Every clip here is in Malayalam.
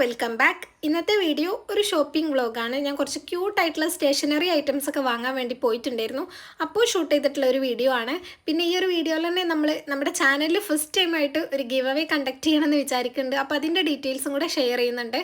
വെൽക്കം ബാക്ക് ഇന്നത്തെ വീഡിയോ ഒരു ഷോപ്പിംഗ് വ്ളോഗാണ് ഞാൻ കുറച്ച് ക്യൂട്ടായിട്ടുള്ള സ്റ്റേഷനറി ഐറ്റംസ് ഒക്കെ വാങ്ങാൻ വേണ്ടി പോയിട്ടുണ്ടായിരുന്നു. അപ്പോൾ ഷൂട്ട് ചെയ്തിട്ടുള്ള ഒരു വീഡിയോ ആണ്. പിന്നെ ഈ ഒരു വീഡിയോയിൽ തന്നെ നമ്മൾ നമ്മുടെ ചാനലിൽ ഫസ്റ്റ് ടൈമായിട്ട് ഒരു ഗിവ് അവേ കണ്ടക്ട് ചെയ്യണമെന്ന് വിചാരിക്കുന്നുണ്ട്. അപ്പോൾ അതിന്റെ ഡീറ്റെയിൽസും കൂടെ ഷെയർ ചെയ്യുന്നുണ്ട്.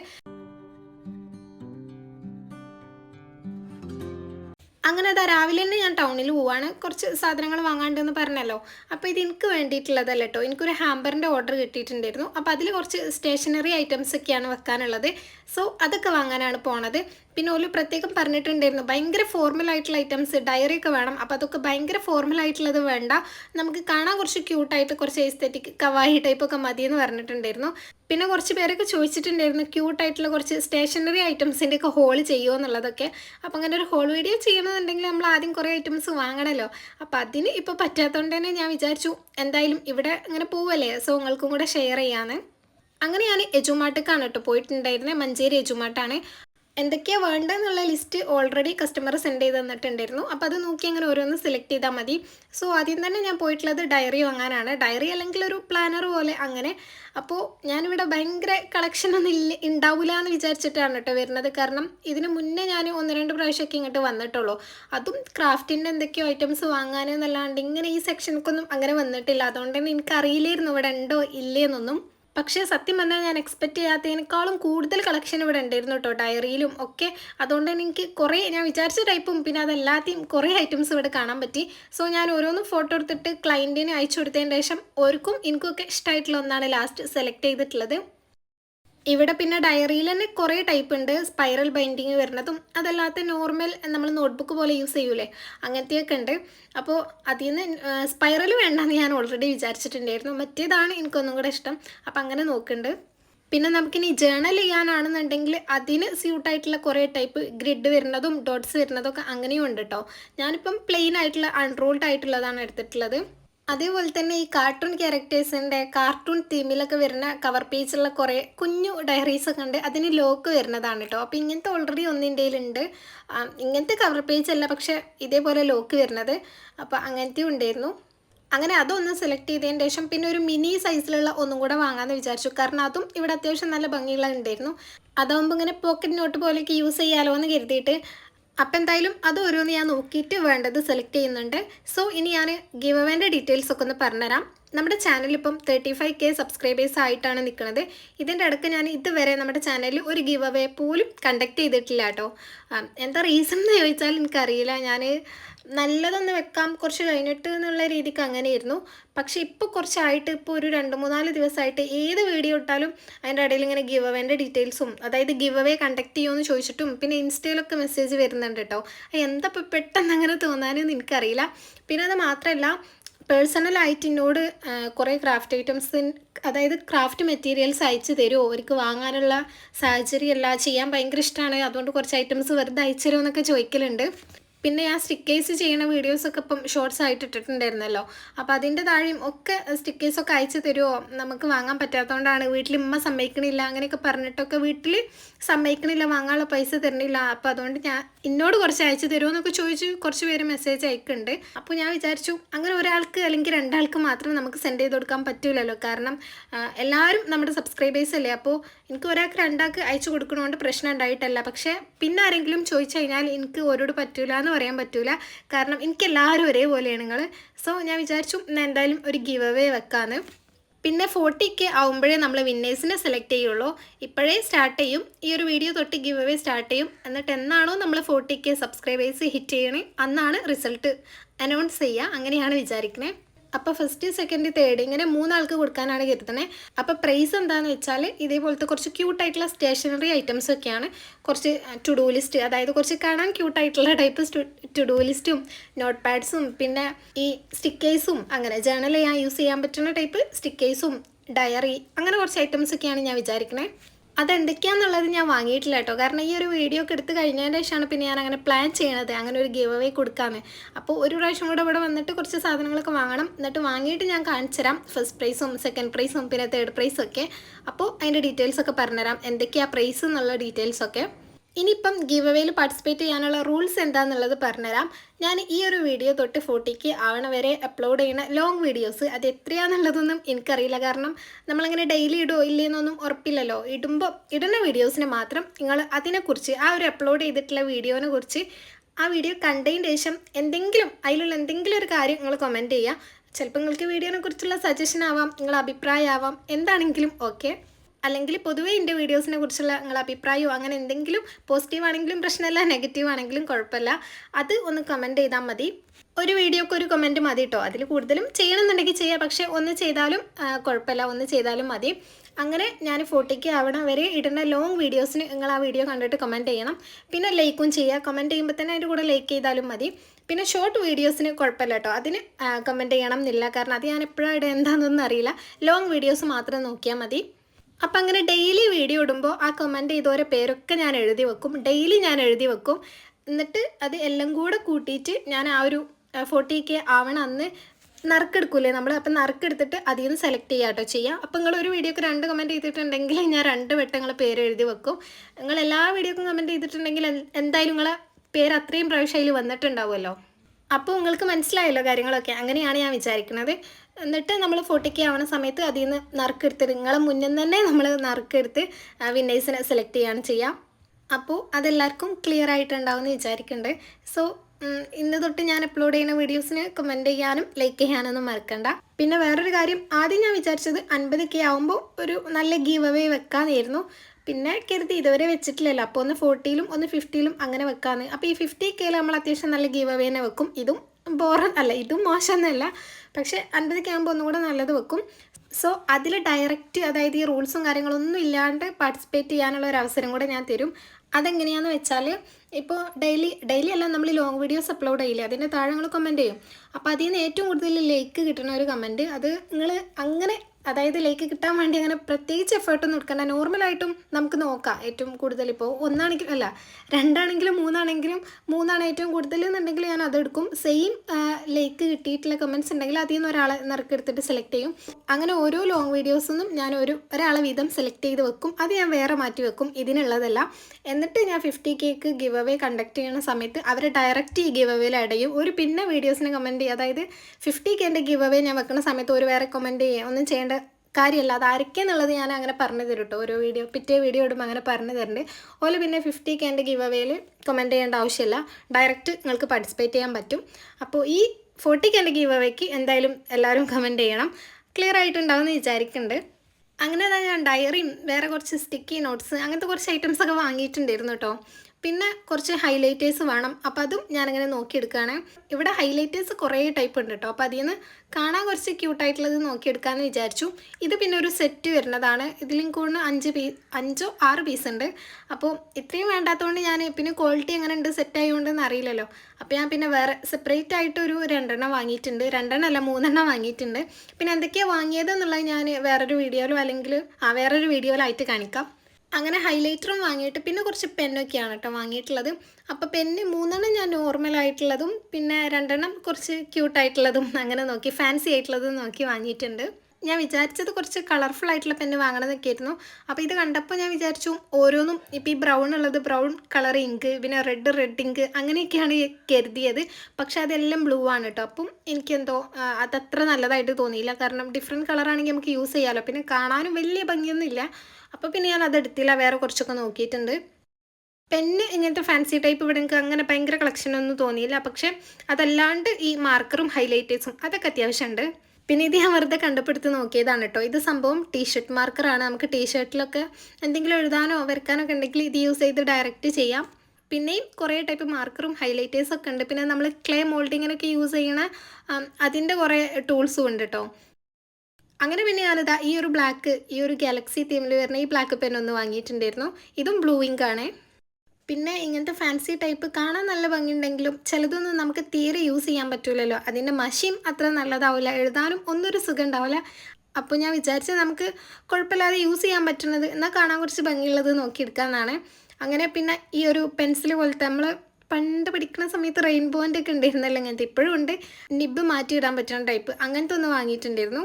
അങ്ങനെ അതാ രാവിലെ തന്നെ ഞാൻ ടൗണിൽ പോവാണ്. കുറച്ച് സാധനങ്ങൾ വാങ്ങാണ്ടെന്ന് പറഞ്ഞല്ലോ. അപ്പോൾ ഇത് എനിക്ക് വേണ്ടിയിട്ടുള്ളതല്ല കേട്ടോ എനിക്കൊരു ഹാമ്പറിന്റെ ഓർഡർ കിട്ടിയിട്ടുണ്ടായിരുന്നു. അപ്പോൾ അതിൽ കുറച്ച് സ്റ്റേഷനറി ഐറ്റംസ് ഒക്കെയാണ് വെക്കാനുള്ളത്. സോ അതൊക്കെ വാങ്ങാനാണ് പോണത്. പിന്നെ ഒരു പ്രത്യേകം പറഞ്ഞിട്ടുണ്ടായിരുന്നു ഭയങ്കര ഫോർമൽ ആയിട്ടുള്ള ഐറ്റംസ് ഡയറി ഒക്കെ വേണം. അപ്പോൾ അതൊക്കെ ഭയങ്കര ഫോർമൽ ആയിട്ടുള്ളത് വേണ്ട. നമുക്ക് കാണാൻ കുറച്ച് ക്യൂട്ടായിട്ട് കുറച്ച് എസ്തെറ്റിക് കവായി ടൈപ്പൊക്കെ മതിയെന്ന് പറഞ്ഞിട്ടുണ്ടായിരുന്നു. പിന്നെ കുറച്ച് പേരൊക്കെ ചോദിച്ചിട്ടുണ്ടായിരുന്നു ക്യൂട്ടായിട്ടുള്ള കുറച്ച് സ്റ്റേഷനറി ഐറ്റംസിന്റെ ഒക്കെ ഹോൾ ചെയ്യുമോ എന്നുള്ളതൊക്കെ. അപ്പോൾ അങ്ങനെ ഒരു ഹോൾ വീഡിയോ ചെയ്യണമെന്നുണ്ടെങ്കിൽ നമ്മൾ ആദ്യം കുറേ ഐറ്റംസ് വാങ്ങണമല്ലോ. അപ്പോൾ അതിന് ഇപ്പോൾ പറ്റാത്തതുകൊണ്ട് തന്നെ ഞാൻ വിചാരിച്ചു എന്തായാലും ഇവിടെ അങ്ങനെ പോവല്ലേ? സോ നിങ്ങൾക്കും കൂടെ ഷെയർ ചെയ്യാമെന്ന് അങ്ങനെ ഞാൻ എജുമാട്ടക്കാണ് കേട്ടോ പോയിട്ടുണ്ടായിരുന്നത് മഞ്ചേരി എജുമാട്ടാണ് എന്തൊക്കെയാണ് വേണ്ടതെന്നുള്ള ലിസ്റ്റ് ഓൾറെഡി കസ്റ്റമർ സെൻഡ് ചെയ്ത് തന്നിട്ടുണ്ടായിരുന്നു. അപ്പോൾ അത് നോക്കി അങ്ങനെ ഓരോന്ന് സെലക്ട് ചെയ്താൽ മതി. സോ ആദ്യം തന്നെ ഞാൻ പോയിട്ടുള്ളത് ഡയറി വാങ്ങാനാണ്. ഡയറി അല്ലെങ്കിൽ ഒരു പ്ലാനർ പോലെ അങ്ങനെ. അപ്പോൾ ഞാനിവിടെ ഭയങ്കര കളക്ഷൻ ഒന്നും ഇല്ല ഉണ്ടാവില്ല എന്ന് വിചാരിച്ചിട്ടാണ് കേട്ടോ വരുന്നത്. കാരണം ഇതിന് മുന്നേ ഞാൻ ഒന്ന് രണ്ട് പ്രാവശ്യമൊക്കെ ഇങ്ങോട്ട് വന്നിട്ടുള്ളൂ. അതും ക്രാഫ്റ്റിന്റെ എന്തൊക്കെയോ ഐറ്റംസ് വാങ്ങാനെന്നല്ലാണ്ട് ഇങ്ങനെ ഈ സെക്ഷനൊക്കൊന്നും അങ്ങനെ വന്നിട്ടില്ല. അതുകൊണ്ട് തന്നെ എനിക്കറിയില്ലായിരുന്നു ഇവിടെ ഉണ്ടോ ഇല്ലേന്നൊന്നും പക്ഷേ സത്യം പറഞ്ഞാൽ ഞാൻ എക്സ്പെക്റ്റ് ചെയ്യാത്തതിനേക്കാളും കൂടുതൽ കളക്ഷൻ ഇവിടെ ഉണ്ടായിരുന്നു കേട്ടോ ഡയറിയിലും ഒക്കെ. അതുകൊണ്ട് തന്നെ എനിക്ക് കുറേ ഞാൻ വിചാരിച്ച ടൈപ്പും പിന്നെ അതെല്ലാത്തെയും കുറേ ഐറ്റംസ് ഇവിടെ കാണാൻ പറ്റി. സോ ഞാൻ ഓരോന്നും ഫോട്ടോ എടുത്തിട്ട് ക്ലയന്റിന് അയച്ചു കൊടുത്തതിന് ശേഷം ഓർക്കും എനിക്കൊക്കെ ഇഷ്ടമായിട്ടുള്ള ഒന്നാണ് ലാസ്റ്റ് സെലക്ട് ചെയ്തിട്ടുള്ളത്. ഇവിടെ പിന്നെ ഡയറിയിൽ തന്നെ കുറേ ടൈപ്പ് ഉണ്ട്. സ്പൈറൽ ബൈൻഡിങ് വരുന്നതും അതല്ലാത്ത നോർമൽ നമ്മൾ നോട്ട്ബുക്ക് പോലെ യൂസ് ചെയ്യൂലേ? അങ്ങനത്തെയൊക്കെ ഉണ്ട്. അപ്പോൾ അതിൽ നിന്ന് സ്പൈറൽ വേണ്ടെന്ന് ഞാൻ ഓൾറെഡി വിചാരിച്ചിട്ടുണ്ടായിരുന്നു. മറ്റേതാണ് എനിക്കൊന്നും കൂടെ ഇഷ്ടം. അപ്പോൾ അങ്ങനെ നോക്കുന്നുണ്ട് പിന്നെ നമുക്കിനി ജേണൽ ചെയ്യാനാണെന്നുണ്ടെങ്കിൽ അതിന് സ്യൂട്ടായിട്ടുള്ള കുറേ ടൈപ്പ് ഗ്രിഡ് വരുന്നതും ഡോട്ട്സ് വരുന്നതും ഒക്കെ അങ്ങനെയും ഉണ്ട് കേട്ടോ ഞാനിപ്പം പ്ലെയിൻ ആയിട്ടുള്ള അൺറോൾഡ് ആയിട്ടുള്ളതാണ് എടുത്തിട്ടുള്ളത്. അതേപോലെ തന്നെ ഈ കാർട്ടൂൺ ക്യാരക്ടേഴ്സിന്റെ കാർട്ടൂൺ തീമിലൊക്കെ വരുന്ന കവർ പേജുള്ള കുറേ കുഞ്ഞു ഡയറീസ് ഒക്കെ ഉണ്ട്. അതിന് ലോക്ക് വരുന്നതാണ് കേട്ടോ അപ്പോൾ ഇങ്ങനത്തെ ഓൾറെഡി ഒന്നിന്റെയിലുണ്ട് ഇങ്ങനത്തെ കവർ പേജ് അല്ല പക്ഷേ ഇതേപോലെ ലോക്ക് വരുന്നത്. അപ്പോൾ അങ്ങനത്തെയും ഉണ്ടായിരുന്നു. അങ്ങനെ അതൊന്ന് സെലക്ട് ചെയ്തതിന് ശേഷം പിന്നെ ഒരു മിനി സൈസിലുള്ള ഒന്നും കൂടെ വാങ്ങാമെന്ന് വിചാരിച്ചു. കാരണം അതും ഇവിടെ അത്യാവശ്യം നല്ല ഭംഗിയുള്ള ഉണ്ടായിരുന്നു. അതാകുമ്പോൾ ഇങ്ങനെ പോക്കറ്റ് നോട്ട് പോലെയൊക്കെ യൂസ് ചെയ്യാലോ എന്ന് കരുതിയിട്ട് അപ്പം എന്തായാലും അത് ഓരോന്ന് ഞാൻ നോക്കിയിട്ട് വേണ്ടത് സെലക്ട് ചെയ്യുന്നുണ്ട്. സോ ഇനി ഞാൻ ഗിവ് അവേന്റെ ഡീറ്റെയിൽസ് ഒക്കെ ഒന്ന് പറഞ്ഞുതരാം. നമ്മുടെ ചാനൽ ഇപ്പം തേർട്ടി ഫൈവ് കെ സബ്സ്ക്രൈബേഴ്സ് ആയിട്ടാണ് നിൽക്കുന്നത്. ഇതിന്റെ ഇടയ്ക്ക് ഞാൻ ഇതുവരെ നമ്മുടെ ചാനലിൽ ഒരു ഗിവ് അവേ പോലും കണ്ടക്ട് ചെയ്തിട്ടില്ല കേട്ടോ. എന്താ റീസൺ എന്ന് ചോദിച്ചാൽ എനിക്കറിയില്ല. ഞാൻ നല്ലതൊന്ന് വെക്കാം കുറച്ച് കഴിഞ്ഞിട്ട് എന്നുള്ള രീതിക്ക് അങ്ങനെയായിരുന്നു. പക്ഷേ ഇപ്പോൾ കുറച്ചായിട്ട് ഇപ്പോൾ ഒരു രണ്ട് മൂന്നാൽ ദിവസമായിട്ട് ഏത് വീഡിയോ ഇട്ടാലും അതിന്റെ ഇടയിൽ ഇങ്ങനെ ഗിവ് അവേന്റെ ഡീറ്റെയിൽസും അതായത് ഗിവ് അവേ കണ്ടക്ട് ചെയ്യുമെന്ന് ചോദിച്ചിട്ടും പിന്നെ ഇൻസ്റ്റയിലൊക്കെ മെസ്സേജ് വരുന്നുണ്ട് കേട്ടോ. എന്താ ഇപ്പോൾ പെട്ടെന്ന് അങ്ങനെ തോന്നാനെന്ന് എനിക്കറിയില്ല. പിന്നെ അത് മാത്രമല്ല പേഴ്സണലായിട്ട് എന്നോട് കുറേ ക്രാഫ്റ്റ് ഐറ്റംസ് അതായത് ക്രാഫ്റ്റ് മെറ്റീരിയൽസ് അയച്ചു തരുമോ അവർക്ക് വാങ്ങാനുള്ള സാഹചര്യമല്ല ചെയ്യാൻ ഭയങ്കര ഇഷ്ടമാണ് അതുകൊണ്ട് കുറച്ച് ഐറ്റംസ് വെറുതെ അയച്ചു തരുമോ എന്നൊക്കെ ചോദിക്കലുണ്ട്. പിന്നെ ഞാൻ സ്റ്റിക്കേഴ്സ് ചെയ്യുന്ന വീഡിയോസൊക്കെ ഇപ്പം ഷോർട്സ് ആയിട്ട് ഇട്ടിട്ടുണ്ടായിരുന്നല്ലോ. അപ്പോൾ അതിന്റെ താഴെയും ഒക്കെ സ്റ്റിക്കേഴ്സൊക്കെ അയച്ചു തരുമോ നമുക്ക് വാങ്ങാൻ പറ്റാത്തതുകൊണ്ടാണ് വീട്ടിൽ ഉമ്മ സമ്മതിക്കണില്ല അങ്ങനെയൊക്കെ പറഞ്ഞിട്ടൊക്കെ വീട്ടിൽ സമ്മതിക്കണില്ല വാങ്ങാനുള്ള പൈസ തരണില്ല അപ്പോൾ അതുകൊണ്ട് ഞാൻ എന്നോട് കുറച്ച് അയച്ചു തരുമെന്നൊക്കെ ചോദിച്ച് കുറച്ച് പേര് മെസ്സേജ് അയക്കുന്നുണ്ട്. അപ്പോൾ ഞാൻ വിചാരിച്ചു അങ്ങനെ ഒരാൾക്ക് അല്ലെങ്കിൽ രണ്ടാൾക്ക് മാത്രം നമുക്ക് സെൻഡ് ചെയ്ത് കൊടുക്കാൻ പറ്റില്ലല്ലോ കാരണം എല്ലാവരും നമ്മുടെ സബ്സ്ക്രൈബേഴ്സ് അല്ലേ? അപ്പോൾ എനിക്ക് ഒരാൾക്ക് രണ്ടാൾക്ക് അയച്ചു കൊടുക്കണോണ്ട് പ്രശ്നം ഉണ്ടായിട്ടല്ല. പക്ഷേ പിന്നെ ആരെങ്കിലും ചോദിച്ചു കഴിഞ്ഞാൽ എനിക്ക് ഓരോട് പറ്റൂല എന്ന് പറയാൻ പറ്റൂല. കാരണം എനിക്ക് എല്ലാവരും ഒരേപോലെയാണ് നിങ്ങൾ സോ ഞാൻ വിചാരിച്ചു എന്തായാലും ഒരു ഗിവ് അവേ വെക്കാമെന്ന് പിന്നെ ഫോർട്ടി കെ ആവുമ്പോഴേ നമ്മൾ വിന്നേഴ്സിനെ സെലക്ട് ചെയ്യുള്ളൂ. ഇപ്പോഴേ സ്റ്റാർട്ട് ചെയ്യും. ഈ ഒരു വീഡിയോ തൊട്ട് ഗിവ് അവേ സ്റ്റാർട്ട് ചെയ്യും. എന്നിട്ട് എന്നാണോ നമ്മൾ ഫോർട്ടി കെ സബ്സ്ക്രൈബേഴ്സ് ഹിറ്റ് ചെയ്യണേ? അന്നാണ് റിസൾട്ട് അനൗൺസ് ചെയ്യുക അങ്ങനെയാണ് വിചാരിക്കണേ. അപ്പോൾ ഫസ്റ്റ് സെക്കൻഡ് തേർഡ് ഇങ്ങനെ മൂന്നാൾക്ക് കൊടുക്കാനാണ് കരുതുന്നത് അപ്പോൾ പ്രൈസ് എന്താണെന്ന് വെച്ചാൽ ഇതേപോലത്തെ കുറച്ച് ക്യൂട്ടായിട്ടുള്ള സ്റ്റേഷനറി ഐറ്റംസ് ഒക്കെയാണ് കുറച്ച് ടു ഡു ലിസ്റ്റ് അതായത് കുറച്ച് കാണാൻ ക്യൂട്ടായിട്ടുള്ള ടൈപ്പ് ടു ഡു ലിസ്റ്റും നോട്ട് പാഡ്സും പിന്നെ ഈ സ്റ്റിക്കേഴ്സും അങ്ങനെ ജേണൽ ചെയ്യാൻ യൂസ് ചെയ്യാൻ പറ്റുന്ന ടൈപ്പ് സ്റ്റിക്കേഴ്സും ഡയറി അങ്ങനെ കുറച്ച് ഐറ്റംസ് ഒക്കെയാണ് ഞാൻ വിചാരിക്കണേ. അതെന്തൊക്കെയാണെന്നുള്ളത് ഞാൻ വാങ്ങിയിട്ടില്ല കേട്ടോ. കാരണം ഈ ഒരു വീഡിയോ ഒക്കെ എടുത്ത് കഴിഞ്ഞതിന് ശേഷമാണ് പിന്നെ ഞാൻ അങ്ങനെ പ്ലാൻ ചെയ്യണത്. അങ്ങനെ ഒരു ഗിവ് അവേ കൊടുക്കാമെന്ന് അപ്പോൾ ഒരു പ്രാവശ്യം കൂടെ ഇവിടെ വന്നിട്ട് കുറച്ച് സാധനങ്ങളൊക്കെ വാങ്ങണം. എന്നിട്ട് വാങ്ങിയിട്ട് ഞാൻ കാണിച്ചു തരാം. ഫസ്റ്റ് പ്രൈസും സെക്കൻഡ് പ്രൈസും പിന്നെ തേർഡ് പ്രൈസും ഒക്കെ. അപ്പോൾ അതിന്റെ ഡീറ്റെയിൽസ് ഒക്കെ പറഞ്ഞുതരാം. എന്തൊക്കെയാണ് പ്രൈസ് എന്നുള്ള ഡീറ്റെയിൽസ് ഒക്കെ. ഇനിയിപ്പം ഗീവ് അവേയിൽ പാർട്ടിസിപ്പേറ്റ് ചെയ്യാനുള്ള റൂൾസ് എന്താണെന്നുള്ളത് പറഞ്ഞുതരാം. ഞാൻ ഈ ഒരു വീഡിയോ തൊട്ട് ഫോർട്ടിക്ക് ആവണ വരെ അപ്ലോഡ് ചെയ്യുന്ന ലോങ് വീഡിയോസ് അത് എത്രയാണെന്നുള്ളതൊന്നും എനിക്കറിയില്ല. കാരണം നമ്മളങ്ങനെ ഡെയിലി ഇടുമോ ഇല്ലയെന്നൊന്നും ഉറപ്പില്ലല്ലോ. ഇടുമ്പോൾ ഇടുന്ന വീഡിയോസിന് മാത്രം നിങ്ങൾ അതിനെക്കുറിച്ച് ആ ഒരു അപ്ലോഡ് ചെയ്തിട്ടുള്ള വീഡിയോനെ കുറിച്ച് ആ വീഡിയോ കണ്ടതിന് ശേഷം എന്തെങ്കിലും അതിലുള്ള എന്തെങ്കിലും ഒരു കാര്യം നിങ്ങൾ കമന്റ് ചെയ്യുക. ചിലപ്പോൾ നിങ്ങൾക്ക് വീഡിയോനെ കുറിച്ചുള്ള സജഷൻ ആവാം നിങ്ങളുടെ അഭിപ്രായം ആവാം എന്താണെങ്കിലും ഓക്കെ അല്ലെങ്കിൽ പൊതുവേ എന്റെ വീഡിയോസിനെ കുറിച്ചുള്ള നിങ്ങളുടെ അഭിപ്രായമോ അങ്ങനെ എന്തെങ്കിലും പോസിറ്റീവ് ആണെങ്കിലും പ്രശ്നമല്ല നെഗറ്റീവ് ആണെങ്കിലും കുഴപ്പമില്ല. അത് ഒന്ന് കമന്റ് ചെയ്താൽ മതി. ഒരു വീഡിയോക്ക് ഒരു കമന്റ് മതി കേട്ടോ അതിൽ കൂടുതലും ചെയ്യണമെന്നുണ്ടെങ്കിൽ ചെയ്യാം. പക്ഷേ ഒന്ന് ചെയ്താലും കുഴപ്പമില്ല. ഒന്ന് ചെയ്താലും മതി. അങ്ങനെ ഞാൻ ഫോർട്ടിക്ക് ആവണം വരെ ഇടുന്ന ലോങ് വീഡിയോസിന് നിങ്ങൾ ആ വീഡിയോ കണ്ടിട്ട് കമന്റ് ചെയ്യണം. പിന്നെ ലൈക്കും ചെയ്യുക. കമന്റ് ചെയ്യുമ്പോൾ തന്നെ അതിന്റെ കൂടെ ലൈക്ക് ചെയ്താലും മതി. പിന്നെ ഷോർട്ട് വീഡിയോസിന് കുഴപ്പമില്ല കേട്ടോ അതിന് കമന്റ് ചെയ്യണം എന്നില്ല. കാരണം അത് ഞാൻ എപ്പോഴും ഇടുക എന്താണെന്നൊന്നും അറിയില്ല. ലോങ് വീഡിയോസ് മാത്രം നോക്കിയാൽ മതി. അപ്പം അങ്ങനെ ഡെയിലി വീഡിയോ ഇടുമ്പോൾ ആ കമന്റ് ചെയ്തോരെ പേരൊക്കെ ഞാൻ എഴുതി വെക്കും. ഡെയിലി ഞാൻ എഴുതി വെക്കും. എന്നിട്ട് അത് എല്ലാം കൂടെ കൂട്ടിയിട്ട് ഞാൻ ആ ഒരു ഫോർട്ടി കെ ആവണ അന്ന് നറുക്കെടുക്കൂലേ നമ്മൾ അപ്പം നറുക്കെടുത്തിട്ട് അതിൽ നിന്ന് സെലക്ട് ചെയ്യുക കേട്ടോ ചെയ്യാം. അപ്പം നിങ്ങൾ ഒരു വീഡിയോക്ക് രണ്ട് കമന്റ് ചെയ്തിട്ടുണ്ടെങ്കിൽ ഞാൻ രണ്ട് വട്ടം പേര് എഴുതി വെക്കും. നിങ്ങൾ എല്ലാ വീഡിയോക്കും കമന്റ് ചെയ്തിട്ടുണ്ടെങ്കിൽ എന്തായാലും നിങ്ങളെ പേര് അത്രയും പ്രാവശ്യം അതിൽ വന്നിട്ടുണ്ടാവുമല്ലോ. അപ്പോൾ നിങ്ങൾക്ക് മനസ്സിലായല്ലോ കാര്യങ്ങളൊക്കെ. അങ്ങനെയാണ് ഞാൻ വിചാരിക്കുന്നത് എന്നിട്ട് നമ്മൾ ഫോട്ടോയ്ക്ക് ആവുന്ന സമയത്ത് അതിൽ നിന്ന് നറുക്കെടുത്ത് നിങ്ങളെ മുന്നിൽ തന്നെ നമ്മൾ നറുക്കെടുത്ത് വിന്നേഴ്സിനെ സെലക്ട് ചെയ്യാണ് ചെയ്യാം. അപ്പോൾ അതെല്ലാവർക്കും ക്ലിയർ ആയിട്ടുണ്ടാവുമെന്ന് വിചാരിക്കുന്നുണ്ട് സോ ഇന്ന് തൊട്ട് ഞാൻ അപ്ലോഡ് ചെയ്യുന്ന വീഡിയോസിന് കമന്റ് ചെയ്യാനും ലൈക്ക് ചെയ്യാനൊന്നും മറക്കണ്ട. പിന്നെ വേറൊരു കാര്യം ആദ്യം ഞാൻ വിചാരിച്ചത് അൻപത് കെ ആവുമ്പോൾ ഒരു നല്ല ഗീവ് അവേ വെക്കാമെന്നായിരുന്നു പിന്നെ കരുതി ഇതുവരെ വെച്ചിട്ടില്ലല്ലോ. അപ്പോൾ ഒന്ന് ഫോർട്ടിയിലും ഒന്ന് ഫിഫ്റ്റിയിലും അങ്ങനെ വെക്കാമെന്ന് അപ്പോൾ ഈ ഫിഫ്റ്റി കെയിൽ നമ്മൾ അത്യാവശ്യം നല്ല ഗീവ് അവേനെ വെക്കും. ഇതും ബോറ അല്ല ഇതും മോശമൊന്നുമല്ല. പക്ഷേ അൻപത് കെ ഒന്നും കൂടെ നല്ലത് വെക്കും. സോ അതിൽ ഡയറക്റ്റ് അതായത് ഈ റൂൾസും കാര്യങ്ങളൊന്നും ഇല്ലാണ്ട് പാർട്ടിസിപ്പേറ്റ് ചെയ്യാനുള്ള ഒരു അവസരം കൂടെ ഞാൻ തരും. അതെങ്ങനെയാണെന്ന് വെച്ചാൽ ഇപ്പോൾ ഡെയിലി ഡെയിലി അല്ല നമ്മൾ ലോങ് വീഡിയോസ് അപ്ലോഡ് ചെയ്യില്ലേ? അതിന്റെ താഴെ നിങ്ങൾ കമന്റ് ചെയ്യും. അപ്പോൾ അതിൽ നിന്ന് ഏറ്റവും കൂടുതൽ ലൈക്ക് കിട്ടുന്ന ഒരു കമന്റ് അത് നിങ്ങൾ അങ്ങനെ അതായത് ലൈക്ക് കിട്ടാൻ വേണ്ടി അങ്ങനെ പ്രത്യേകിച്ച് എഫേർട്ടൊന്നും എടുക്കണ്ട. നോർമലായിട്ടും നമുക്ക് നോക്കാം. ഏറ്റവും കൂടുതൽ ഇപ്പോൾ ഒന്നാണെങ്കിലും അല്ല രണ്ടാണെങ്കിലും മൂന്നാണെങ്കിലും മൂന്നാണ് ഏറ്റവും കൂടുതൽ എന്നുണ്ടെങ്കിൽ ഞാൻ അതെടുക്കും സെയിം ലൈക്ക് കിട്ടിയിട്ടുള്ള കമന്റ്സ് ഉണ്ടെങ്കിൽ അതിൽ നിന്ന് ഒരാളെ നിറക്കെടുത്തിട്ട് സെലക്ട് ചെയ്യും. അങ്ങനെ ഓരോ ലോങ് വീഡിയോസൊന്നും ഞാൻ ഒരു ഒരാളെ വീതം സെലക്ട് ചെയ്ത് വെക്കും. അത് ഞാൻ വേറെ മാറ്റി വെക്കും. ഇതിനുള്ളതല്ല. എന്നിട്ട് ഞാൻ fifty K give away conduct ചെയ്യുന്ന സമയത്ത് അവർ ഡയറക്റ്റ് ഈ ഗിവ് അവേയിൽ ചെയ്യും. ഒരു പിന്നെ വീഡിയോസിന് കമന്റ് ചെയ്യും. അതായത് ഫിഫ്റ്റി കേന്റെ ഗിവ് അവേ ഞാൻ വെക്കുന്ന സമയത്ത് ഒരു വേറെ കമന്റ് ചെയ്യുക ഒന്നും ചെയ്യേണ്ട കാര്യമല്ല. അത് ആരൊക്കെയെന്നുള്ളത് ഞാൻ അങ്ങനെ പറഞ്ഞു തരും കേട്ടോ. ഓരോ വീഡിയോ പിറ്റേ വീഡിയോ ഇടുമ്പോൾ അങ്ങനെ പറഞ്ഞു തരണ്ട്. ഓൽ പിന്നെ ഫിഫ്റ്റി കേന്റെ ഗിവ് അവേയിൽ കമന്റ് ചെയ്യേണ്ട ആവശ്യമില്ല ഡയറക്റ്റ് നിങ്ങൾക്ക് പാർട്ടിസിപ്പേറ്റ് ചെയ്യാൻ പറ്റും. അപ്പോൾ ഈ ഫോർട്ടി കേന്റെ ഗിവ് അവേക്ക് എന്തായാലും എല്ലാവരും കമന്റ് ചെയ്യണം. ക്ലിയർ ആയിട്ടുണ്ടാവുമെന്ന് വിചാരിക്കുന്നുണ്ട് അങ്ങനെ തന്നെ ഞാൻ ഡയറിയും വേറെ കുറച്ച് സ്റ്റിക്കി നോട്ട്സ് അങ്ങനത്തെ കുറച്ച് ഐറ്റംസ് ഒക്കെ വാങ്ങിയിട്ടുണ്ടായിരുന്നു കേട്ടോ. പിന്നെ കുറച്ച് ഹൈലൈറ്റേഴ്സ് വേണം. അപ്പോൾ അതും ഞാനിങ്ങനെ നോക്കിയെടുക്കുകയാണ് ഇവിടെ ഹൈലൈറ്റേഴ്സ് കുറേ ടൈപ്പ് ഉണ്ട് കേട്ടോ അപ്പോൾ അതിൽ നിന്ന് കാണാൻ കുറച്ച് ക്യൂട്ടായിട്ടുള്ളത് നോക്കിയെടുക്കാമെന്ന് വിചാരിച്ചു. ഇത് പിന്നെ ഒരു സെറ്റ് വരുന്നതാണ്. ഇതിലും കൂടുതൽ അഞ്ച് പീ അഞ്ചോ ആറ് പീസ് ഉണ്ട്. അപ്പോൾ ഇത്രയും വേണ്ടാത്തതുകൊണ്ട് ഞാൻ പിന്നെ ക്വാളിറ്റി എങ്ങനെ ഉണ്ട് സെറ്റ് ആയതുകൊണ്ടെന്ന് അറിയില്ലല്ലോ. അപ്പോൾ ഞാൻ പിന്നെ വേറെ സെപ്പറേറ്റ് ആയിട്ട് ഒരു രണ്ടെണ്ണം വാങ്ങിയിട്ടുണ്ട്. രണ്ടെണ്ണം അല്ല മൂന്നെണ്ണം വാങ്ങിയിട്ടുണ്ട്. പിന്നെ എന്തൊക്കെയാണ് വാങ്ങിയത് എന്നുള്ളത് ഞാൻ വേറൊരു വീഡിയോയിലോ അല്ലെങ്കിൽ ആ വേറൊരു വീഡിയോയിലായിട്ട് കാണിക്കാം. അങ്ങനെ ഹൈലൈറ്ററും വാങ്ങിയിട്ട് പിന്നെ കുറച്ച് പെന്നൊക്കെയാണ് കേട്ടോ വാങ്ങിയിട്ടുള്ളത്. അപ്പോൾ പെന്ന് മൂന്നെണ്ണം ഞാൻ നോർമലായിട്ടുള്ളതും പിന്നെ രണ്ടെണ്ണം കുറച്ച് ക്യൂട്ടായിട്ടുള്ളതും അങ്ങനെ നോക്കി ഫാൻസി ആയിട്ടുള്ളതും നോക്കി വാങ്ങിയിട്ടുണ്ട്. ഞാൻ വിചാരിച്ചത് കുറച്ച് കളർഫുൾ ആയിട്ടുള്ള പെന്ന് വാങ്ങണമെന്നൊക്കെ ആയിരുന്നു അപ്പോൾ ഇത് കണ്ടപ്പോൾ ഞാൻ വിചാരിച്ചു ഓരോന്നും ഇപ്പോൾ ഈ ബ്രൗൺ ഉള്ളത് ബ്രൗൺ കളർ ഇങ്ക് പിന്നെ റെഡ് റെഡ് ഇങ്ക് അങ്ങനെയൊക്കെയാണ് കരുതിയത്. പക്ഷേ അതെല്ലാം ബ്ലൂ ആണ് കേട്ടോ അപ്പം എനിക്കെന്തോ അതത്ര നല്ലതായിട്ട് തോന്നിയില്ല. കാരണം ഡിഫറെന്റ് കളറാണെങ്കിൽ നമുക്ക് യൂസ് ചെയ്യാമല്ലോ പിന്നെ കാണാനും വലിയ ഭംഗിയൊന്നുമില്ല. അപ്പോൾ പിന്നെ ഞാൻ അതെടുത്തില്ല. വേറെ കുറച്ചൊക്കെ നോക്കിയിട്ടുണ്ട്. പെന്ന് ഇങ്ങനത്തെ ഫാൻസി ടൈപ്പ് ഇവിടെ നിങ്ങൾക്ക് അങ്ങനെ ഭയങ്കര കളക്ഷനൊന്നും തോന്നിയില്ല. പക്ഷേ അതല്ലാണ്ട് ഈ മാർക്കറും ഹൈലൈറ്റേഴ്സും അതൊക്കെ അത്യാവശ്യമുണ്ട്. പിന്നെ ഇത് ഞാൻ വെറുതെ കണ്ടുപിടുത്ത് നോക്കിയതാണ് കേട്ടോ. ഇത് സംഭവം ടീഷർട്ട് മാർക്കറാണ് നമുക്ക് ടീഷർട്ടിലൊക്കെ എന്തെങ്കിലും എഴുതാനോ വരയ്ക്കാനോ ഒക്കെ ഉണ്ടെങ്കിൽ ഇത് യൂസ് ചെയ്ത് ഡയറക്റ്റ് ചെയ്യാം. പിന്നെയും കുറേ ടൈപ്പ് മാർക്കറും ഹൈലൈറ്റേഴ്സും ഒക്കെ ഉണ്ട്. പിന്നെ നമ്മൾ ക്ലേ മോൾഡിങ്ങിനൊക്കെ യൂസ് ചെയ്യണ അതിന്റെ കുറേ ടൂൾസും ഉണ്ട് കേട്ടോ. അങ്ങനെ പിന്നെ ഞാനിതാ ഈ ഒരു ബ്ലാക്ക് ഈ ഒരു ഗാലക്സി തീമിൽ വരുന്ന ഈ ബ്ലാക്ക് പെൻ ഒന്ന് വാങ്ങിയിട്ടുണ്ടായിരുന്നു. ഇതും ബ്ലൂ ഇങ്ക് ആണ്. പിന്നെ ഇങ്ങനത്തെ ഫാൻസി ടൈപ്പ് കാണാൻ നല്ല ഭംഗിയുണ്ടെങ്കിലും ചിലതൊന്നും നമുക്ക് തീരെ യൂസ് ചെയ്യാൻ പറ്റൂലല്ലോ. അതിന്റെ മഷിയും അത്ര നല്ലതാവില്ല എഴുതാനും ഒന്നൊരു സുഖം ഉണ്ടാവില്ല അപ്പോൾ ഞാൻ വിചാരിച്ചത് നമുക്ക് കുഴപ്പമില്ലാതെ യൂസ് ചെയ്യാൻ പറ്റുന്നത് എന്നാൽ കാണാൻ കുറച്ച് ഭംഗിയുള്ളത് നോക്കിയെടുക്കാമെന്നാണ്. അങ്ങനെ പിന്നെ ഈ ഒരു പെൻസിൽ പോലത്തെ നമ്മൾ പണ്ട് പഠിക്കുന്ന സമയത്ത് റെയിൻബോന്റെ ഒക്കെ ഉണ്ടായിരുന്നല്ലോ ഇങ്ങനത്തെ ഇപ്പോഴും ഉണ്ട്. നിബ് മാറ്റിയിടാൻ പറ്റുന്ന ടൈപ്പ് അങ്ങനത്തെ ഒന്ന് വാങ്ങിയിട്ടുണ്ടായിരുന്നു.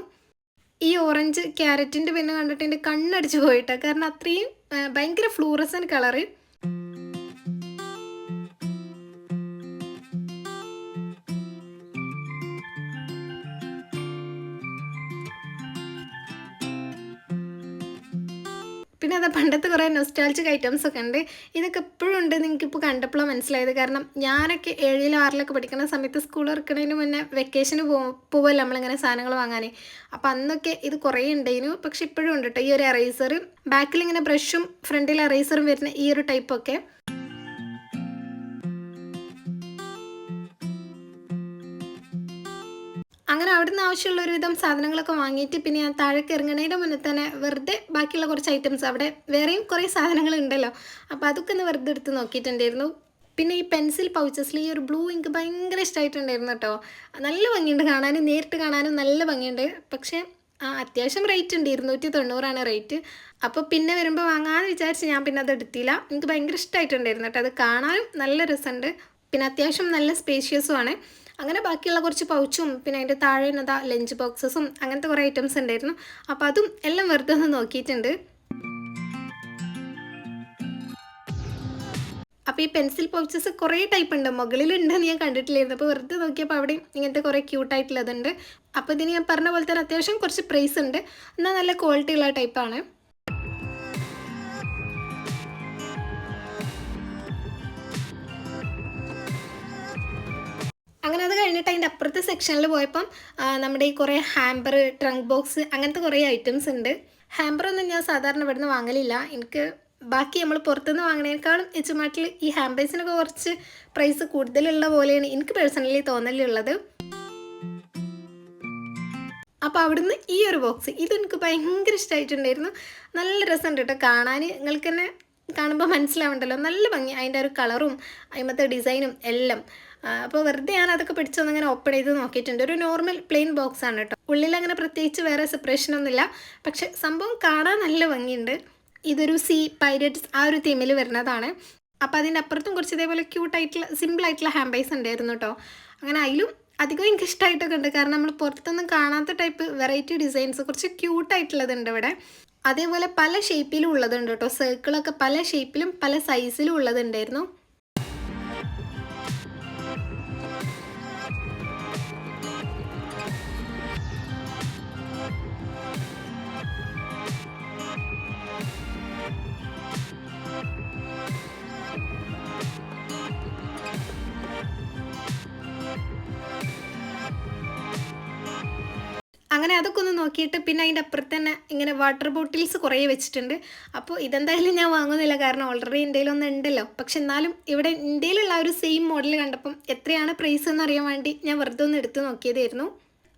ഈ ഓറഞ്ച് ക്യാരറ്റിന്റെ പിന്നെ കണ്ടിട്ട് എന്റെ കണ്ണടിച്ച് പോയിട്ടാണ് കാരണം അത്രയും ഭയങ്കര ഫ്ലൂറസൻ കളറ് ഇതാ പണ്ടത്തെ കുറേ നൊസ്റ്റാൾജിക് ഐറ്റംസ് ഒക്കെ ഉണ്ട്. ഇതൊക്കെ എപ്പോഴും ഉണ്ട് നിങ്ങൾക്കിപ്പോൾ കണ്ടപ്പോഴാണ് മനസ്സിലായത്. കാരണം ഞാനൊക്കെ ഏഴിലും ആറിലൊക്കെ പഠിക്കുന്ന സമയത്ത് സ്കൂൾ ഇറക്കുന്നതിന് മുന്നേ വെക്കേഷന് പോ പോവല്ലോ നമ്മളിങ്ങനെ സാധനങ്ങൾ വാങ്ങാൻ അപ്പോൾ അന്നൊക്കെ ഇത് കുറേ ഉണ്ടായിരുന്നു പക്ഷെ ഇപ്പോഴും ഉണ്ട് കേട്ടോ ഈ ഒരു എറേസർ ബാക്കിൽ ഇങ്ങനെ ബ്രഷും ഫ്രണ്ടിൽ എറൈസറും വരുന്ന ഈ ഒരു ടൈപ്പൊക്കെ അങ്ങനെ അവിടുന്ന് ആവശ്യമുള്ള ഒരുവിധം സാധനങ്ങളൊക്കെ വാങ്ങിയിട്ട് പിന്നെ ഞാൻ താഴേക്ക് ഇറങ്ങണേന്റെ മുന്നേ തന്നെ വെറുതെ ബാക്കിയുള്ള കുറച്ച് ഐറ്റംസ് അവിടെ വേറെയും കുറേ സാധനങ്ങൾ ഉണ്ടല്ലോ അപ്പോൾ അതൊക്കെ ഒന്ന് വെറുതെ എടുത്ത് നോക്കിയിട്ടുണ്ടായിരുന്നു. പിന്നെ ഈ പെൻസിൽ പൗച്ചസിൽ ഈ ഒരു ബ്ലൂ ഇങ്ക് ഭയങ്കര ഇഷ്ടമായിട്ടുണ്ടായിരുന്നു കേട്ടോ. നല്ല ഭംഗിയുണ്ട് കാണാനും നേരിട്ട് കാണാനും നല്ല ഭംഗിയുണ്ട്. പക്ഷേ ആ അത്യാവശ്യം റേറ്റ് ഉണ്ട്. ഇരുന്നൂറ്റി തൊണ്ണൂറാണ് റേറ്റ് അപ്പോൾ പിന്നെ വരുമ്പോൾ വാങ്ങാമെന്ന് വിചാരിച്ച് ഞാൻ പിന്നെ അത് എടുത്തില്ല. എനിക്ക് ഭയങ്കര ഇഷ്ടമായിട്ടുണ്ടായിരുന്നു കേട്ടോ. അത് കാണാനും നല്ല രസമുണ്ട്. പിന്നെ അത്യാവശ്യം നല്ല സ്പേഷ്യസും ആണ്. അങ്ങനെ ബാക്കിയുള്ള കുറച്ച് പൗച്ചും പിന്നെ അതിന്റെ താഴെ എന്നതാ ലഞ്ച് ബോക്സസും അങ്ങനത്തെ കുറേ ഐറ്റംസ് ഉണ്ടായിരുന്നു. അപ്പോൾ അതും എല്ലാം വെറുതെ ഒന്ന് നോക്കിയിട്ടുണ്ട്. അപ്പോൾ ഈ പെൻസിൽ പൗച്ചസ് കുറേ ടൈപ്പ് ഉണ്ട്. മുകളിലുണ്ടെന്ന് ഞാൻ കണ്ടിട്ടില്ലായിരുന്നു. അപ്പോൾ വെറുതെ നോക്കിയപ്പോൾ അവിടെ ഇങ്ങനത്തെ കുറേ ക്യൂട്ടായിട്ടുള്ളതുണ്ട് അപ്പോൾ ഇതിന് ഞാൻ പറഞ്ഞ പോലെ തന്നെ അത്യാവശ്യം കുറച്ച് പ്രൈസ് ഉണ്ട്. എന്നാൽ നല്ല ക്വാളിറ്റി ഉള്ള ടൈപ്പാണ് അങ്ങനെ അത് കഴിഞ്ഞിട്ട് അതിന്റെ അപ്പുറത്തെ സെക്ഷനിൽ പോയപ്പം നമ്മുടെ ഈ കുറേ ഹാമ്പർ ട്രങ്ക് ബോക്സ് അങ്ങനത്തെ കുറേ ഐറ്റംസ് ഉണ്ട്. ഹാമ്പറൊന്നും ഞാൻ സാധാരണ ഇവിടുന്ന് വാങ്ങലില്ല. എനിക്ക് ബാക്കി നമ്മൾ പുറത്തുനിന്ന് വാങ്ങണേക്കാളും എച്ചുമാട്ടിൽ ഈ ഹാമ്പേഴ്സിനൊക്കെ കുറച്ച് പ്രൈസ് കൂടുതലുള്ള പോലെയാണ് എനിക്ക് പേഴ്സണലി തോന്നലുള്ളത്. അപ്പോൾ അവിടുന്ന് ഈ ഒരു ബോക്സ് ഇതെനിക്ക് ഭയങ്കര ഇഷ്ടമായിട്ടുണ്ടായിരുന്നു നല്ല രസമുണ്ട് കേട്ടോ കാണാൻ. നിങ്ങൾക്ക് തന്നെ കാണുമ്പോൾ മനസ്സിലാവണ്ടല്ലോ. നല്ല ഭംഗി. അതിന്റെ ഒരു കളറും അതിമത്തെ ഡിസൈനും എല്ലാം. അപ്പോൾ വെറുതെ ഞാൻ അതൊക്കെ പിടിച്ചൊന്നിങ്ങനെ ഓപ്പൺ ചെയ്ത് നോക്കിയിട്ടുണ്ട്. ഒരു നോർമൽ പ്ലെയിൻ ബോക്സ് ആണ് കേട്ടോ. ഉള്ളിൽ അങ്ങനെ പ്രത്യേകിച്ച് വേറെ സെപ്പറേഷൻ ഒന്നുമില്ല. പക്ഷെ സംഭവം കാണാൻ നല്ല ഭംഗിയുണ്ട്. ഇതൊരു സി പൈരറ്റ്സ് ആ ഒരു തീമിൽ വരുന്നതാണ്. അപ്പോൾ അതിന്റെ അപ്പുറത്തും കുറച്ച് ഇതേപോലെ ക്യൂട്ടായിട്ടുള്ള സിമ്പിളായിട്ടുള്ള ഹാമ്പൈസ് ഉണ്ടായിരുന്നു കേട്ടോ. അങ്ങനെ അതിലും അധികം എനിക്ക് ഇഷ്ടമായിട്ടൊക്കെ ഉണ്ട്. കാരണം നമ്മൾ പുറത്തൊന്നും കാണാത്ത ടൈപ്പ് വെറൈറ്റി ഡിസൈൻസ് കുറച്ച് ക്യൂട്ടായിട്ടുള്ളതുണ്ട് ഇവിടെ. അതേപോലെ പല ഷേപ്പിലും ഉള്ളതുണ്ട് കേട്ടോ. സർക്കിളൊക്കെ പല ഷേപ്പിലും പല സൈസിലും ഉള്ളതുണ്ടായിരുന്നു. അങ്ങനെ അതൊക്കെ ഒന്ന് നോക്കിയിട്ട് പിന്നെ അതിന്റെ അപ്പുറത്ത് തന്നെ ഇങ്ങനെ വാട്ടർ ബോട്ടിൽസ് കുറേ വെച്ചിട്ടുണ്ട്. അപ്പോൾ ഇതെന്തായാലും ഞാൻ വാങ്ങുന്നില്ല. കാരണം ഓൾറെഡി ഒന്ന് ഉണ്ടല്ലോ. പക്ഷെ എന്നാലും ഇവിടെ ഇന്ത്യയിലുള്ള ഒരു സെയിം മോഡൽ കണ്ടപ്പം എത്രയാണ് പ്രൈസ് എന്ന് അറിയാൻ വേണ്ടി ഞാൻ വെറുതെ ഒന്ന് എടുത്ത് നോക്കിയതായിരുന്നു.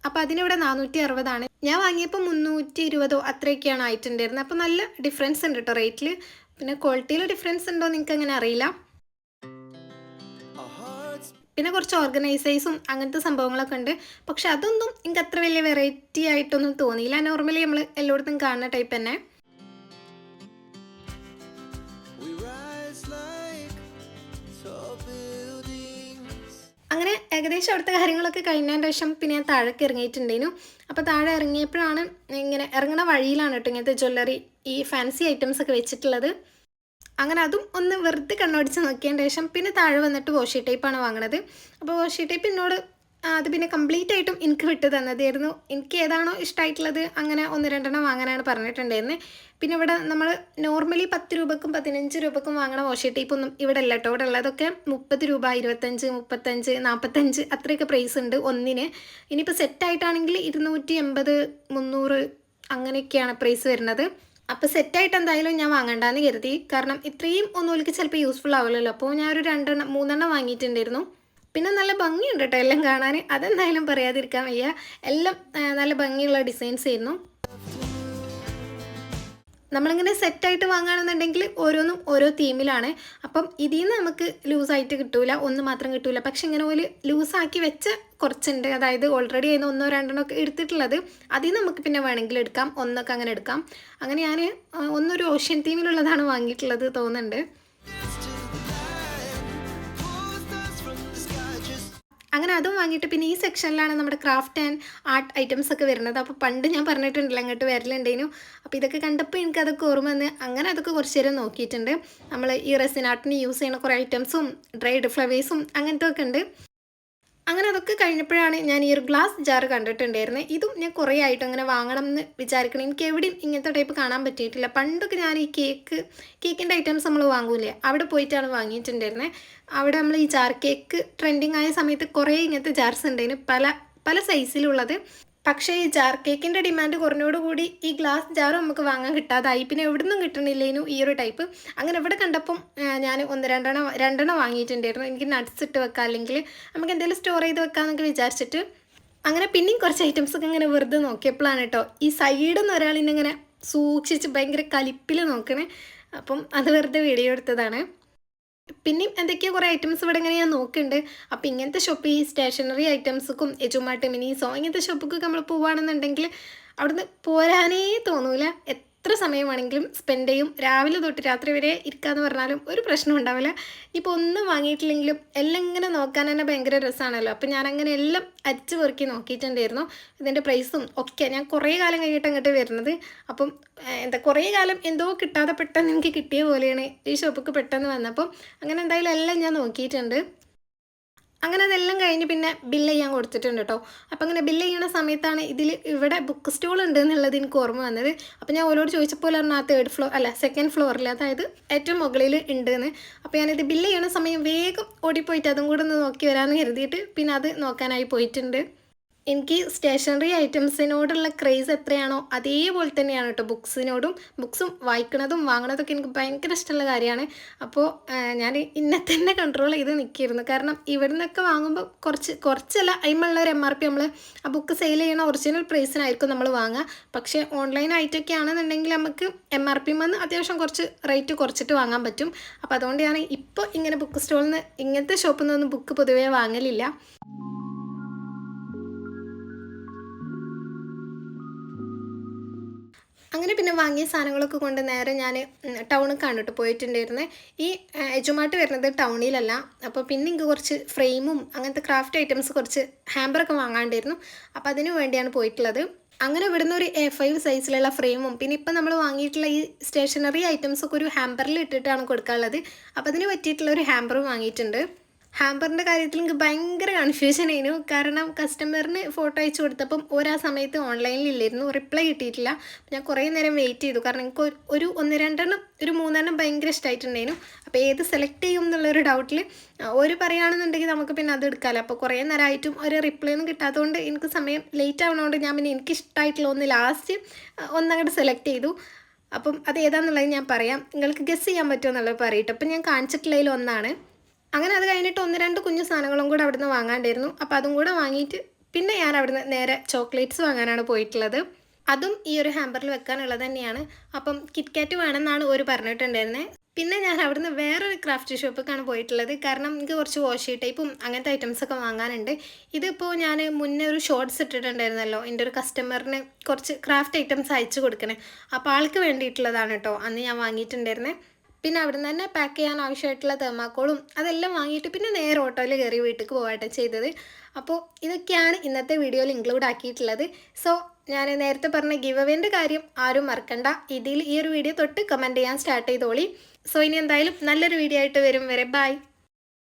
അപ്പോൾ അതിനിവിടെ നാനൂറ്റി അറുപതാണ് ഞാൻ വാങ്ങിയപ്പോൾ മുന്നൂറ്റി ഇരുപതോ അത്രയൊക്കെയാണ് ആയിട്ടുണ്ടായിരുന്നത്. അപ്പോൾ നല്ല ഡിഫറൻസ് ഉണ്ട് കേട്ടോ റേറ്റിൽ പിന്നെ ക്വാളിറ്റിയിൽ ഡിഫറൻസ് ഉണ്ടോ നിങ്ങൾക്ക് അങ്ങനെ അറിയില്ല. പിന്നെ കുറച്ച് ഓർഗനൈസേഴ്സും അങ്ങനത്തെ സംഭവങ്ങളൊക്കെ ഉണ്ട്. പക്ഷെ അതൊന്നും എനിക്ക് അത്ര വലിയ വെറൈറ്റി ആയിട്ടൊന്നും തോന്നിയില്ല. നോർമലി നമ്മൾ എല്ലായിടത്തും കാണുന്ന ടൈപ്പ് തന്നെ. അങ്ങനെ ഏകദേശം അവിടുത്തെ കാര്യങ്ങളൊക്കെ കഴിഞ്ഞതിന് ശേഷം പിന്നെ ഞാൻ താഴേക്ക് ഇറങ്ങിയിട്ടുണ്ടായിരുന്നു. അപ്പോൾ താഴെ ഇറങ്ങിയപ്പോഴാണ് ഇങ്ങനെ ഇറങ്ങുന്ന വഴിയിലാണ് കേട്ടോ ഇങ്ങനത്തെ ജ്വല്ലറി ഈ ഫാൻസി ഐറ്റംസ് ഒക്കെ വെച്ചിട്ടുള്ളത്. അങ്ങനെ അതും ഒന്ന് വെറുതെ കണ്ണോടിച്ച് നോക്കിയതിന് ശേഷം പിന്നെ താഴെ വന്നിട്ട് വാഷി ടൈപ്പാണ് വാങ്ങണത്. അപ്പോൾ വാഷി ടൈപ്പ് എന്നോട് അത് പിന്നെ കംപ്ലീറ്റ് ആയിട്ടും എനിക്ക് വിട്ട് തന്നതായിരുന്നു. എനിക്ക് ഏതാണോ ഇഷ്ടമായിട്ടുള്ളത് അങ്ങനെ ഒന്ന് രണ്ടെണ്ണം വാങ്ങാനാണ് പറഞ്ഞിട്ടുണ്ടായിരുന്നത് പിന്നെ ഇവിടെ നമ്മൾ നോർമലി പത്ത് രൂപക്കും പതിനഞ്ച് രൂപക്കും വാങ്ങണ വാഷി ടൈപ്പ് ഒന്നും ഇവിടെ അല്ല കേട്ടോ ഇവിടെ ഉള്ളതൊക്കെ മുപ്പത് രൂപ ഇരുപത്തഞ്ച് മുപ്പത്തഞ്ച് നാൽപ്പത്തഞ്ച് അത്രയൊക്കെ പ്രൈസ് ഉണ്ട് ഒന്നിന്. ഇനിയിപ്പോൾ സെറ്റായിട്ടാണെങ്കിൽ ഇരുന്നൂറ്റി എൺപത് മുന്നൂറ് അങ്ങനെയൊക്കെയാണ് പ്രൈസ് വരുന്നത്. അപ്പോൾ സെറ്റായിട്ട് എന്തായാലും ഞാൻ വാങ്ങണ്ടെന്ന് കരുതി. കാരണം ഇത്രയും ഒന്നും എനിക്ക് ചിലപ്പോൾ യൂസ്ഫുൾ ആവില്ലല്ലോ അപ്പോൾ ഞാൻ ഒരു രണ്ടെണ്ണം മൂന്നെണ്ണം വാങ്ങിയിട്ടുണ്ടായിരുന്നു. പിന്നെ നല്ല ഭംഗിയുണ്ട് കേട്ടോ എല്ലാം കാണാൻ അതെന്തായാലും പറയാതിരിക്കാൻ വയ്യ. എല്ലാം നല്ല ഭംഗിയുള്ള ഡിസൈൻസ് ആയിരുന്നു. നമ്മളിങ്ങനെ സെറ്റായിട്ട് വാങ്ങുകയാണെന്നുണ്ടെങ്കിൽ ഓരോന്നും ഓരോ തീമിലാണ് അപ്പം ഇതിൽ നിന്ന് നമുക്ക് ലൂസായിട്ട് കിട്ടൂല ഒന്ന് മാത്രം കിട്ടൂല. പക്ഷെ ഇങ്ങനെ ഒരു ലൂസാക്കി വെച്ച കുറച്ചുണ്ട്. അതായത് ഓൾറെഡി അതിന് ഒന്നോ രണ്ടെണ്ണോ ഒക്കെ എടുത്തിട്ടുള്ളത് അതിൽ നിന്ന് നമുക്ക് പിന്നെ വേണമെങ്കിൽ എടുക്കാം. ഒന്നൊക്കെ അങ്ങനെ എടുക്കാം. അങ്ങനെ ഞാൻ ഒന്നൊരു ഓഷ്യൻ തീമിലുള്ളതാണ് വാങ്ങിയിട്ടുള്ളത് തോന്നുന്നുണ്ട്. അങ്ങനെ അതും വാങ്ങിയിട്ട് പിന്നെ ഈ സെക്ഷനിലാണ് നമ്മുടെ ക്രാഫ്റ്റ് ആൻഡ് ആർട്ട് ഐറ്റംസ് ഒക്കെ വരുന്നത്. അപ്പോൾ പണ്ട് ഞാൻ പറഞ്ഞിട്ടുണ്ടല്ലോ അങ്ങോട്ട് വരലുണ്ടേനു. അപ്പോൾ ഇതൊക്കെ കണ്ടപ്പോൾ എനിക്ക് അതൊക്കെ ഓർമ്മ വന്ന് അങ്ങനെ അതൊക്കെ കുറച്ച് നേരം നോക്കിയിട്ടുണ്ട്. നമ്മൾ ഈ റെസിൻ ആർട്ടിന് യൂസ് ചെയ്യുന്ന കുറേ ഐറ്റംസും ഡ്രൈഡ് ഫ്ലവേഴ്സും അങ്ങനത്തെ ഒക്കെ ഉണ്ട്. അങ്ങനെ അതൊക്കെ കഴിഞ്ഞപ്പോഴാണ് ഞാൻ ഈ ഒരു ഗ്ലാസ് ജാർ കണ്ടിട്ടുണ്ടായിരുന്നത് ഇതും ഞാൻ കുറേ ആയിട്ട് അങ്ങനെ വാങ്ങണം എന്ന് വിചാരിക്കണം. എനിക്ക് എവിടെയും ഇങ്ങനത്തെ ടൈപ്പ് കാണാൻ പറ്റിയിട്ടില്ല. പണ്ടൊക്കെ ഞാൻ ഈ കേക്ക് കേക്കിന്റെ ഐറ്റംസ് നമ്മൾ വാങ്ങൂലേ? അവിടെ പോയിട്ടാണ് വാങ്ങിയിട്ടുണ്ടായിരുന്നത് അവിടെ നമ്മൾ ഈ ജാർ കേക്ക് ട്രെൻഡിങ് ആയ സമയത്ത് കുറേ ഇങ്ങനത്തെ ജാർസ് ഉണ്ടായിരുന്നു പല പല സൈസിലുള്ളത്. പക്ഷേ ഈ ജാർ കേക്കിന്റെ ഡിമാൻഡ് കുറഞ്ഞോടുകൂടി ഈ ഗ്ലാസ് ജാർ നമുക്ക് വാങ്ങാൻ കിട്ടാതായി. പിന്നെ എവിടെ നിന്നും കിട്ടണില്ലേനു ഈ ഒരു ടൈപ്പ്. അങ്ങനെ ഇവിടെ കണ്ടപ്പം ഞാൻ ഒന്ന് രണ്ടെണ്ണം രണ്ടെണ്ണം വാങ്ങിയിട്ടുണ്ടായിരുന്നു. എനിക്ക് നട്ട്സ് ഇട്ട് വെക്കാം അല്ലെങ്കിൽ നമുക്ക് എന്തെങ്കിലും സ്റ്റോർ ചെയ്ത് വെക്കാമെന്നൊക്കെ വിചാരിച്ചിട്ട്. അങ്ങനെ പിന്നെയും കുറച്ച് ഐറ്റംസ് ഒക്കെ ഇങ്ങനെ വെറുതെ നോക്കിയപ്പോഴാണ് കേട്ടോ ഈ സൈഡിൽ നിന്ന് ഇങ്ങനെ സൂക്ഷിച്ച് ഭയങ്കര കലിപ്പിൽ നോക്കണേ. അപ്പം അത് വെറുതെ വീഡിയോ എടുത്തതാണ്. പിന്നെയും എന്തൊക്കെയോ കുറേ ഐറ്റംസ് ഇവിടെ ഇങ്ങനെ ഞാൻ നോക്കുന്നുണ്ട് അപ്പോൾ ഇങ്ങനത്തെ ഷോപ്പ് ഈ സ്റ്റേഷനറി ഐറ്റംസുക്കും എജുമാട്ട് മിനിസോ ഇങ്ങനത്തെ ഷോപ്പൊക്കെ നമ്മൾ പോവുകയാണെന്നുണ്ടെങ്കിൽ അവിടുന്ന് പോരാനേ തോന്നൂല. എത്ര സമയമാണെങ്കിലും സ്പെൻഡ് ചെയ്യും. രാവിലെ തൊട്ട് രാത്രി വരെ ഇരിക്കാന്ന് പറഞ്ഞാലും ഒരു പ്രശ്നം ഉണ്ടാവില്ല. ഇപ്പോൾ ഒന്നും വാങ്ങിയിട്ടില്ലെങ്കിലും എല്ലാം ഇങ്ങനെ നോക്കാൻ തന്നെ ഭയങ്കര രസമാണല്ലോ അപ്പോൾ ഞാൻ അങ്ങനെ എല്ലാം അരിച്ച് പെറുക്കി നോക്കിയിട്ടുണ്ടായിരുന്നു. ഇതിന്റെ പ്രൈസും ഒക്കെ ഞാൻ കുറേ കാലം കഴിഞ്ഞിട്ട് അങ്ങോട്ട് വരുന്നത്. അപ്പം എന്താ കുറേ കാലം എന്തോ കിട്ടാതെ പെട്ടെന്ന് എനിക്ക് കിട്ടിയ പോലെയാണ് ഈ ഷോപ്പിക്ക് പെട്ടെന്ന് വന്നപ്പം. അങ്ങനെ എന്തായാലും എല്ലാം ഞാൻ നോക്കിയിട്ടുണ്ട്. അങ്ങനെ അതെല്ലാം കഴിഞ്ഞ് പിന്നെ ബില്ല് ചെയ്യാൻ കൊടുത്തിട്ടുണ്ട് കേട്ടോ അപ്പോൾ അങ്ങനെ ബില്ല് ചെയ്യുന്ന സമയത്താണ് ഇതിൽ ഇവിടെ ബുക്ക് സ്റ്റോൾ ഉണ്ട് എന്നുള്ളത് എനിക്ക് ഓർമ്മ വന്നത്. അപ്പോൾ ഞാൻ ഓരോട് ചോദിച്ചപ്പോൾ പറഞ്ഞു ആ തേർഡ് ഫ്ലോർ അല്ല സെക്കൻഡ് ഫ്ലോറിൽ അതായത് ഏറ്റവും മുകളിൽ ഉണ്ട് എന്ന് അപ്പോൾ ഞാനിത് ബില്ല് ചെയ്യണ സമയം വേഗം ഓടിപ്പോയിട്ട് അതും കൂടെ ഒന്ന് നോക്കി വരാമെന്ന് കരുതിയിട്ട് പിന്നെ അത് നോക്കാനായി പോയിട്ടുണ്ട്. എനിക്ക് സ്റ്റേഷനറി ഐറ്റംസിനോടുള്ള ക്രേസ് എത്രയാണോ അതേപോലെ തന്നെയാണ് കേട്ടോ ബുക്സിനോടും ബുക്സും വായിക്കണതും വാങ്ങണതൊക്കെ എനിക്ക് ഭയങ്കര ഇഷ്ടമുള്ള കാര്യമാണ്. അപ്പോൾ ഞാൻ ഇന്നെ തന്നെ കൺട്രോൾ ചെയ്ത് നിൽക്കിയിരുന്നു കാരണം ഇവിടെ നിന്നൊക്കെ വാങ്ങുമ്പോൾ കുറച്ച് കുറച്ചല്ല അതിമുള്ള ഒരു എം ആർ പി നമ്മൾ ആ ബുക്ക് സെയിൽ ചെയ്യണ ഒറിജിനൽ പ്രൈസിനായിരിക്കും നമ്മൾ വാങ്ങുക പക്ഷേ ഓൺലൈൻ ആയിട്ടൊക്കെ ആണെന്നുണ്ടെങ്കിൽ നമുക്ക് എം ആർ പി വന്ന് അത്യാവശ്യം കുറച്ച് റേറ്റ് കുറച്ചിട്ട് വാങ്ങാൻ പറ്റും. അപ്പോൾ അതുകൊണ്ട് ഞാൻ ഇപ്പോൾ ഇങ്ങനെ ബുക്ക് സ്റ്റോളിൽ നിന്ന് ഇങ്ങനത്തെ ഷോപ്പിൽ നിന്നൊന്നും ബുക്ക് പൊതുവേ വാങ്ങലില്ല. അങ്ങനെ പിന്നെ വാങ്ങിയ സാധനങ്ങളൊക്കെ കൊണ്ട് നേരെ ഞാൻ ടൗണിൽ കണ്ടിട്ട് പോയിട്ടുണ്ടായിരുന്നത് ഈ എജുമാട്ട് വരുന്നത് ടൗണിലല്ല. അപ്പോൾ പിന്നെ എനിക്ക് കുറച്ച് ഫ്രെയിമും അങ്ങനത്തെ ക്രാഫ്റ്റ് ഐറ്റംസ് കുറച്ച് ഹാമ്പറൊക്കെ വാങ്ങാണ്ടായിരുന്നു. അപ്പോൾ അതിനു വേണ്ടിയാണ് പോയിട്ടുള്ളത്. അങ്ങനെ ഇവിടുന്ന് ഒരു എ ഫൈവ് സൈസിലുള്ള ഫ്രെയിമും പിന്നെ ഇപ്പം നമ്മൾ വാങ്ങിയിട്ടുള്ള ഈ സ്റ്റേഷനറി ഐറ്റംസൊക്കെ ഒരു ഹാമ്പറിൽ ഇട്ടിട്ടാണ് കൊടുക്കാനുള്ളത്. അപ്പോൾ അതിന് പറ്റിയിട്ടുള്ള ഒരു ഹാമ്പറും വാങ്ങിയിട്ടുണ്ട്. ഹാമ്പറിന്റെ കാര്യത്തിൽ എനിക്ക് ഭയങ്കര കൺഫ്യൂഷൻ ആയിരുന്നു. കാരണം കസ്റ്റമറിന് ഫോട്ടോ അയച്ചു കൊടുത്തപ്പം ഒരാ സമയത്ത് ഓൺലൈനിൽ ഇല്ലായിരുന്നു. റിപ്ലൈ കിട്ടിയിട്ടില്ല. ഞാൻ കുറേ നേരം വെയിറ്റ് ചെയ്തു. കാരണം എനിക്ക് ഒരു- ഒന്ന് രണ്ടെണ്ണം ഒരു മൂന്നെണ്ണം ഭയങ്കര ഇഷ്ടമായിട്ടുണ്ടായിരുന്നു അപ്പോൾ ഏത് സെലക്ട് ചെയ്യും എന്നുള്ളൊരു ഡൗട്ടിൽ ഒരു പറയുകയാണെന്നുണ്ടെങ്കിൽ നമുക്ക് പിന്നെ അത് എടുക്കാമല്ലോ അപ്പോൾ കുറേ നേരമായിട്ടും ഒരു റിപ്ലൈ ഒന്നും കിട്ടാത്തതുകൊണ്ട് എനിക്ക് സമയം ലേറ്റ് ആവണതുകൊണ്ട് ഞാൻ പിന്നെ എനിക്ക് ഇഷ്ടമായിട്ടുള്ള ഒന്ന് ലാസ്റ്റ് ഒന്നങ്ങോട്ട് സെലക്ട് ചെയ്തു. അപ്പം അത് ഏതാണെന്നുള്ളത് ഞാൻ പറയാം. നിങ്ങൾക്ക് ഗസ് ചെയ്യാൻ പറ്റുമോ എന്നുള്ളത് പറയട്ടെ അപ്പം ഞാൻ കാണിച്ചിട്ടുള്ളതിൽ ഒന്നാണ്. അങ്ങനെ അത് കഴിഞ്ഞിട്ട് ഒന്ന് രണ്ട് കുഞ്ഞു സാധനങ്ങളും കൂടെ അവിടുന്ന് വാങ്ങാണ്ടായിരുന്നു. അപ്പോൾ അതും കൂടെ വാങ്ങിയിട്ട് പിന്നെ ഞാൻ അവിടുന്ന് നേരെ ചോക്ലേറ്റ്സ് വാങ്ങാനാണ് പോയിട്ടുള്ളത്. അതും ഈ ഒരു ഹാമ്പറിൽ വെക്കാനുള്ളത് തന്നെയാണ്. അപ്പം കിറ്റ്കാറ്റ് വേണമെന്നാണ് ഒരു പറഞ്ഞിട്ടുണ്ടായിരുന്നത് പിന്നെ ഞാൻ അവിടുന്ന് വേറൊരു ക്രാഫ്റ്റ് ഷോപ്പിലേക്കാണ് പോയിട്ടുള്ളത്. കാരണം എനിക്ക് കുറച്ച് വാഷി ടൈപ്പും അങ്ങനത്തെ ഐറ്റംസ് ഒക്കെ വാങ്ങാനുണ്ട്. ഇതിപ്പോൾ ഞാൻ മുന്നേ ഒരു ഷോർട്ട്സ് ഇട്ടിട്ടുണ്ടായിരുന്നല്ലോ. എന്റെ ഒരു കസ്റ്റമറിന് കുറച്ച് ക്രാഫ്റ്റ് ഐറ്റംസ് അയച്ചു കൊടുക്കണേ. അപ്പോൾ ആൾക്ക് വേണ്ടിയിട്ടുള്ളതാണ് കേട്ടോ. അന്ന് ഞാൻ വാങ്ങിയിട്ടുണ്ടായിരുന്നത് പിന്നെ അവിടെ നിന്ന് തന്നെ പാക്ക് ചെയ്യാൻ ആവശ്യമായിട്ടുള്ള തെർമാക്കോളും അതെല്ലാം വാങ്ങിയിട്ട് പിന്നെ നേരെ ഓട്ടോയിൽ കയറി വീട്ടിലേക്ക് പോകട്ടെ ചെയ്തത്. അപ്പോൾ ഇതൊക്കെയാണ് ഇന്നത്തെ വീഡിയോയിൽ ഇൻക്ലൂഡ് ആക്കിയിട്ടുള്ളത്. സോ ഞാൻ നേരത്തെ പറഞ്ഞ ഗിവ് അവേന്റെ കാര്യം ആരും മറക്കണ്ട. ഇതിൽ ഈ ഒരു വീഡിയോ തൊട്ട് കമന്റ് ചെയ്യാൻ സ്റ്റാർട്ട് ചെയ്തോളി. സോ ഇനി എന്തായാലും നല്ലൊരു വീഡിയോ ആയിട്ട് വരും വരെ. ബൈ